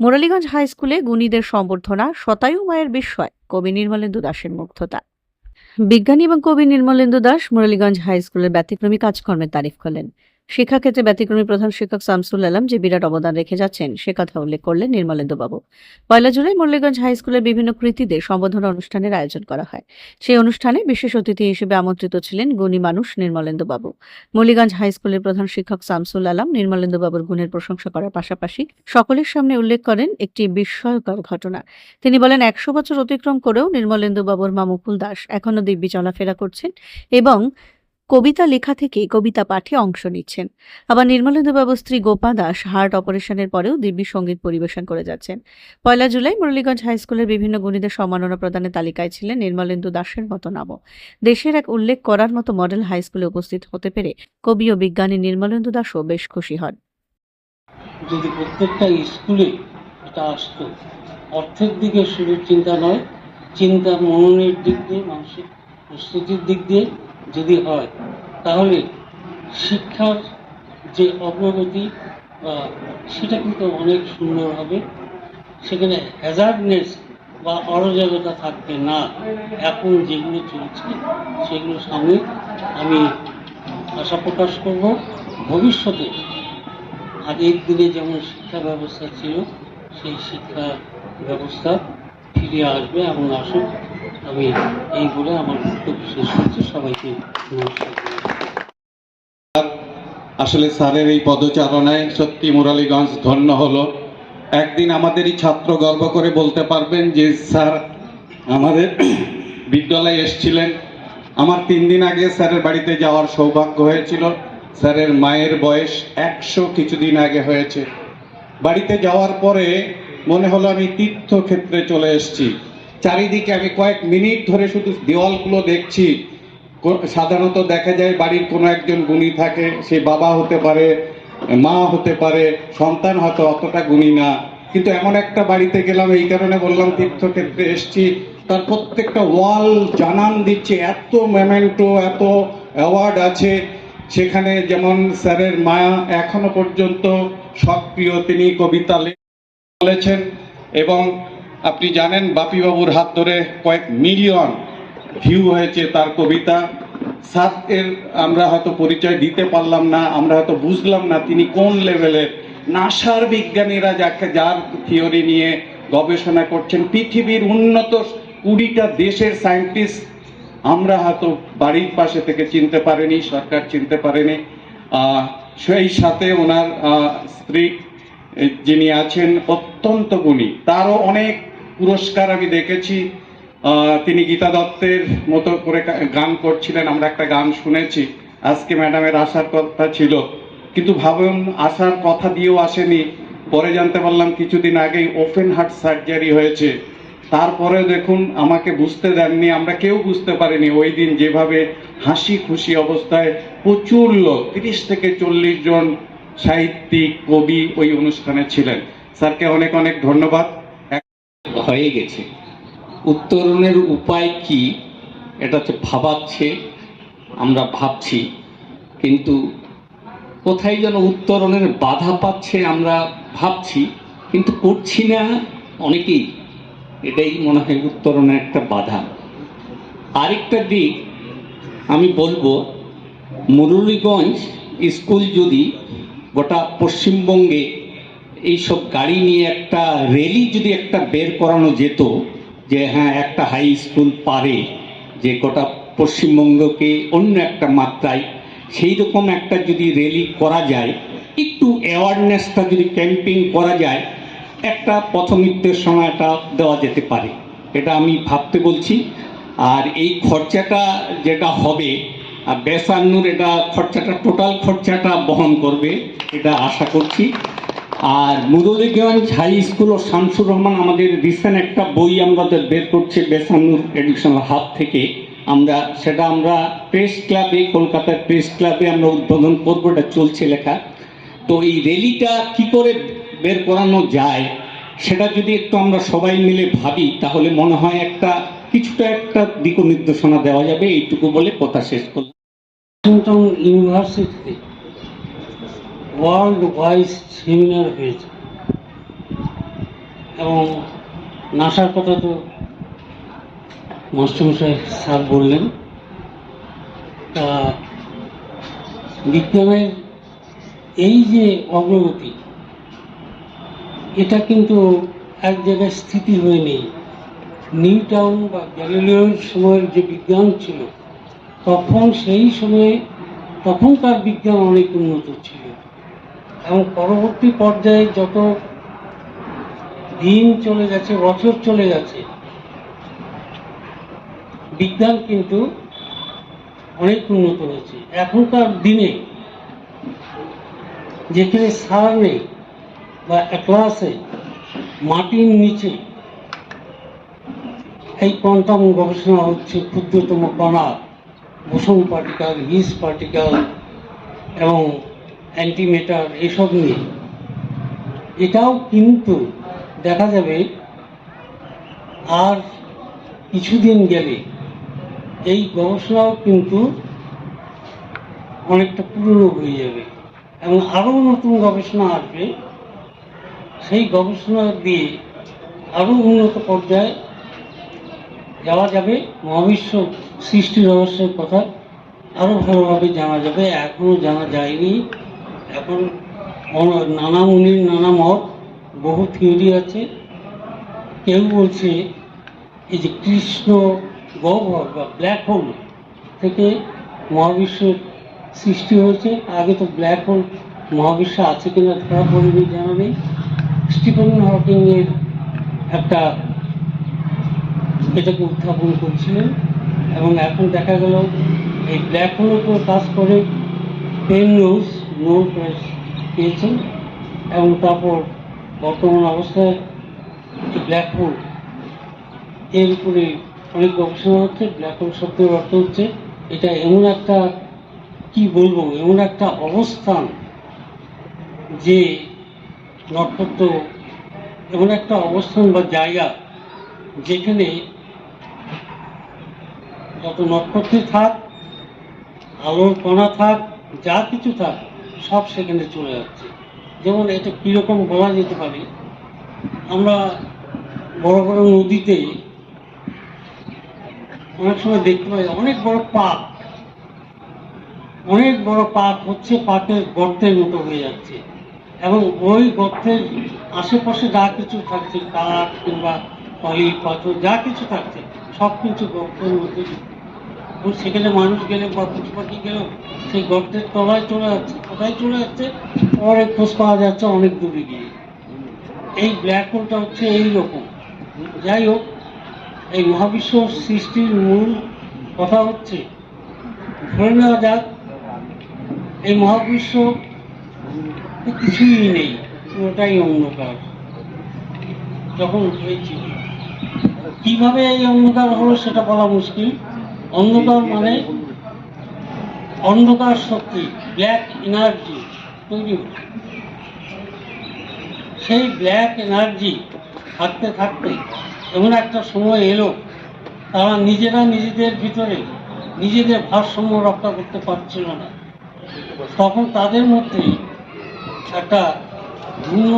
Muraliganj high স্কুলে গুণীদের সম্বর্ধনা শতায়ু মায়ের বিস্ময়, কবি নির্মলেন্দু দাসের মুগ্ধতা। বিজ্ঞানী এবং কবি নির্মলেন্দু দাস মুরালীগঞ্জ হাই স্কুলের ব্যতিক্রমী কাজকর্মের তারিফ করলেন। শিক্ষাক্ষেত্রে ব্যতিক্রমী প্রধান শিক্ষক শামসুল আলম যে বিরাট অবদান রেখে যাচ্ছেন, সে কথা উল্লেখ করলেন নির্মলেন্দু বাবু। পয়লা জুলাই মুরলীগঞ্জ হাই স্কুলের বিভিন্ন কৃতীদের সম্বোধনা অনুষ্ঠানের আয়োজন করা হয়। সেই অনুষ্ঠানে বিশেষ অতিথি হিসেবে আমন্ত্রিত ছিলেন গুণী মানুষ নির্মলেন্দু বাবু। মুরলীগঞ্জ হাই স্কুলের প্রধান শিক্ষক শামসুল আলম নির্মলেন্দু বাবুর গুণের প্রশংসা করার পাশাপাশি সকলের সামনে উল্লেখ করেন একটি বিস্ময়কর ঘটনা। তিনি বলেন, একশো বছর অতিক্রম করেও নির্মলেন্দু বাবুর মা মুকুল দাস এখনও দিব্যি চলাফেরা করছেন এবং কবিতা লেখা থেকে কবিতা পাঠে অংশ নিচ্ছেন। আবার নির্মলেন্দু বাবুর স্ত্রী গোপা দাস হার্ট অপারেশনের পরেও দিব্যি সংগীত পরিবেশন করে যাচ্ছেন। পয়লা জুলাই মুরলীগঞ্জ হাই স্কুলের বিভিন্ন গুণীদের সম্মাননা প্রদানের তালিকায় ছিলেন নির্মলেন্দু দাসের মতো নামও দেশের এক উল্লেখ করার মতো মডেল হাই স্কুলে উপস্থিত হতে পেরে কবি ও বিজ্ঞানী নির্মলেন্দু দাসও বেশ খুশি হন। যদি প্রত্যেকটা স্কুলে এটা আসতো, অর্থের দিকে শুধু চিন্তা নয়, চিন্তা মননের দিক দিয়ে, মানসিক প্রস্তুতির দিক দিয়ে যদি হয়, তাহলে শিক্ষার যে অগ্রগতি সেটা কিন্তু অনেক সুন্দর হবে। সেখানে হ্যাজার্ডনেস বা অরাজকতা থাকবে না, এখন যেগুলো চলছে, সেগুলো সামনে আমি আশা প্রকাশ করব। ভবিষ্যতে আগের দিনে যেমন শিক্ষা ব্যবস্থা ছিল, সেই শিক্ষা ব্যবস্থা ফিরে আসবে এবং আসুক আমি এই বলে আমার বক্তব্য শেষ করছি। সবাইকে নমস্কার। আসলে স্যারের এই পদচারণায় সত্যি মুরালীগঞ্জ ধন্য হলো। একদিন আমাদেরই ছাত্র গর্ব করে বলতে পারবেন যে, স্যার আমাদের বিদ্যালয়ে এসছিলেন। আমার তিন দিন আগে স্যারের বাড়িতে যাওয়ার সৌভাগ্য হয়েছিল। স্যারের মায়ের বয়স একশো কিছুদিন আগে হয়েছে। বাড়িতে যাওয়ার পরে মনে হলো আমি তীর্থক্ষেত্রে চলে এসেছি। চারিদিকে আমি কয়েক মিনিট ধরে শুধু দেওয়ালগুলো দেখছি। সাধারণত দেখা যায় বাড়ির কোনো একজন গুণী থাকে, সে বাবা হতে পারে, মা হতে পারে, সন্তান হয়তো অতটা গুণী না। কিন্তু এমন একটা বাড়িতে গেলাম, এই কারণে বললাম, তীর্থক্ষেত্রে এসছি। তার প্রত্যেকটা ওয়াল জানান দিচ্ছে, এত মেমেন্টো, এত অ্যাওয়ার্ড আছে। সেখানে যেমন স্যারের মায়া এখনও পর্যন্ত সক্রিয়, তিনি কবিতা বলেছেন এবং আপনি জানেন বাপিবাবুর হাত ধরে কয়েক মিলিয়ন ভিউ হয়েছে তার কবিতা। স্যার এর আমরা হয়তো পরিচয় দিতে পারলাম না, আমরা হয়তো বুঝলাম না তিনি কোন লেভেলের। নাসার বিজ্ঞানীরা যাকে, যার থিওরি নিয়ে গবেষণা করছেন, পৃথিবীর উন্নত কুড়িটা দেশের সায়েন্টিস্ট আমরা হয়তো বাড়ির পাশে থেকে চিনতে পারেনি, সরকার চিনতে পারেনি। সেই সাথে ওনার স্ত্রী যিনি আছেন অত্যন্ত গুণী। তারও অনেক পুরস্কার আমি দেখেছি। তিনি গীতা দত্তের মতো করে গান করছিলেন, আমরা একটা গান শুনেছি। আজকে ম্যাডামের আসার কথা ছিল। কিন্তু ভাবুন, আসার কথা দিয়েও আসেনি। পরে জানতে পারলাম কিছুদিন আগেই ওপেন হার্ট সার্জারি হয়েছে। তারপরে দেখুন, আমাকে বুঝতে দেননি, আমরা কেউ বুঝতে পারিনি। ওই দিন যেভাবে হাসি খুশি অবস্থায় প্রচুর লোক, তিরিশ থেকে চল্লিশ জন সাহিত্যিক, কবি ওই অনুষ্ঠানে ছিলেন। স্যারকে অনেক অনেক ধন্যবাদ। হয়ে গেছে। উত্তরণের উপায় কি? এটা হচ্ছে ভাবাচ্ছে। আমরা ভাবছি। কিন্তু কোথায় যেন উত্তরণের বাধা পাচ্ছে আমরা ভাবছি, কিন্তু করছি না অনেকেই। এটাই মনে হয় উত্তরণের একটা বাধা। আরেকটা দিক আমি বলব, মুরলীগঞ্জ স্কুল যদি গোটা পশ্চিমবঙ্গে এইসব গাড়ি নিয়ে একটা র্যালি যদি একটা বের করানো যেত, যে হ্যাঁ একটা হাই স্কুল পারে, যে গোটা পশ্চিমবঙ্গকে অন্য একটা মাত্রায়, সেই রকম একটা যদি র্যালি করা যায়, একটু অ্যাওয়ারনেসটা যদি ক্যাম্পিং করা যায়, একটা পথমিত্রের সময়টা দেওয়া যেতে পারে। এটা আমি ভাবতে বলছি। আর এই খরচাটা যেটা হবে বেসান্নুর এটা খরচাটা টোটাল খরচাটা বহন করবে, এটা আশা করছি। আর মুরলীগঞ্জ হাই স্কুল ও শামসুর রহমান আমাদের রিসেন্ট একটা বই আমাদের বের করছে বেসানুর এডুকেশনাল হাব থেকে। আমরা, সেটা আমরা প্রেস ক্লাবে কলকাতার প্রেস ক্লাবে আমরা উদ্বোধন করব, এটা চলছে লেখা। তো এই র্যালিটা কি করে বের করানো যায়, সেটা যদি একটু আমরা সবাই মিলে ভাবি, তাহলে মনে হয় একটা কিছুটা একটা দিক নির্দেশনা দেওয়া যাবে, এইটুকু বলে কথা শেষ করলাম। ওয়াশিংটন ইউনিভার্সিটিতে ওয়ার্ল্ড ওয়াইজ সেমিনার হয়েছে। এবং নাসার কথা তো মাস্টারমশাই স্যার বললেন। তা বিজ্ঞানের এই যে অগ্রগতি, এটা কিন্তু এক জায়গায় স্থিতি হয়ে নেই নিউ টাউন বা গ্যালিলিওর সময়ের যে বিজ্ঞান ছিল তখন সেই সময়ে তখনকার বিজ্ঞান অনেক উন্নত ছিল। এবং পরবর্তী পর্যায়ে যত দিন চলে গেছে, বছর চলে গেছে, বিজ্ঞান কিন্তু অনেক উন্নত হয়েছে। এখনকার দিনে যেখানে সার নেই বা ক্লাসে মাটির নিচে এই কোয়ান্টাম গবেষণা হচ্ছে ক্ষুদ্রতম কণা। বোসন পার্টিকাল হিস পার্টিকেল এবং অ্যান্টিমেটার এসব নিয়ে। এটাও কিন্তু দেখা যাবে আর কিছুদিন গেলে এই গবেষণাও কিন্তু অনেকটা পুরনো হয়ে যাবে এবং আরও নতুন গবেষণা আসবে। সেই গবেষণা দিয়ে আরও উন্নত পর্যায়ে যাওয়া যাবে মহাবিশ্ব সৃষ্টি রহস্যের কথা আরও ভালোভাবে জানা যাবে। এখনও জানা যায়নি। এখন নানা মুনির, নানা মত বহু থিওরি আছে। কেউ বলছে এই যে কৃষ্ণ গহ্বর বা ব্ল্যাক হোল থেকে মহাবিশ্বের সৃষ্টি হয়েছে। আগে তো ব্ল্যাক হোল মহাবিশ্বে আছে কিনা ধরা পড়েনি জানা নেই। স্টিফেন হকিং এর একটা এটাকে উত্থাপন করছিলেন। এবং এখন দেখা গেল এই ব্ল্যাক হোল উপর কাজ করে পেন নিউজ নোট পেয়েছেন এবং তারপর বর্তমান অবস্থায় ব্ল্যাক হোল এর উপরে অনেক গবেষণা হচ্ছে ব্ল্যাক হোল শব্দের অর্থ হচ্ছে এটা এমন একটা, কি বলব, এমন একটা অবস্থান যে নক্ষত্র এমন একটা অবস্থান বা জায়গা যেখানে যত নক্ষত্র থাক আলোর কণা থাক, যা কিছু থাক, সব সেখানে চলে যাচ্ছে। যেমন এটা কীরকম বলা যেতে পারে, আমরা বড় বড় নদীতে অনেক সময় দেখতে পাই, অনেক বড় পাক, অনেক বড় পাক হচ্ছে পাকের গর্তের মতো হয়ে যাচ্ছে। এবং ওই গর্তের আশেপাশে যা কিছু থাকছে, কাঠ কিংবা পলি, পাথর, যা কিছু থাকছে, সব কিছু গর্তের মধ্যে সেখানে মানুষ গেলে বা পশু পাখি গেলেও সেই গর্তের তলায় চলে যাচ্ছে। কোথায় চলে যাচ্ছে? পরে খোঁজ পাওয়া যাচ্ছে অনেক দূরে গিয়ে। এই ব্ল্যাক হোলটা হচ্ছে এই রকম যাই হোক, এই মহাবিশ্ব সৃষ্টির মূল কথা হচ্ছে, ধরে নেওয়া যাক, এই মহাবিশ্ব কিছুই নেই, পুরোটাই অন্ধকার। যখন হয়েছিল। কীভাবে এই অন্ধকার হলো সেটা বলা মুশকিল। অন্ধকার মানে অন্ধকার শক্তি ব্ল্যাক এনার্জি তৈরি সেই ব্ল্যাক এনার্জি থাকতে থাকতে এমন একটা সময় এলো, তারা নিজেরা নিজেদের ভিতরে নিজেদের ভারসাম্য রক্ষা করতে পারছিল না। তখন তাদের মধ্যে একটা ভিন্ন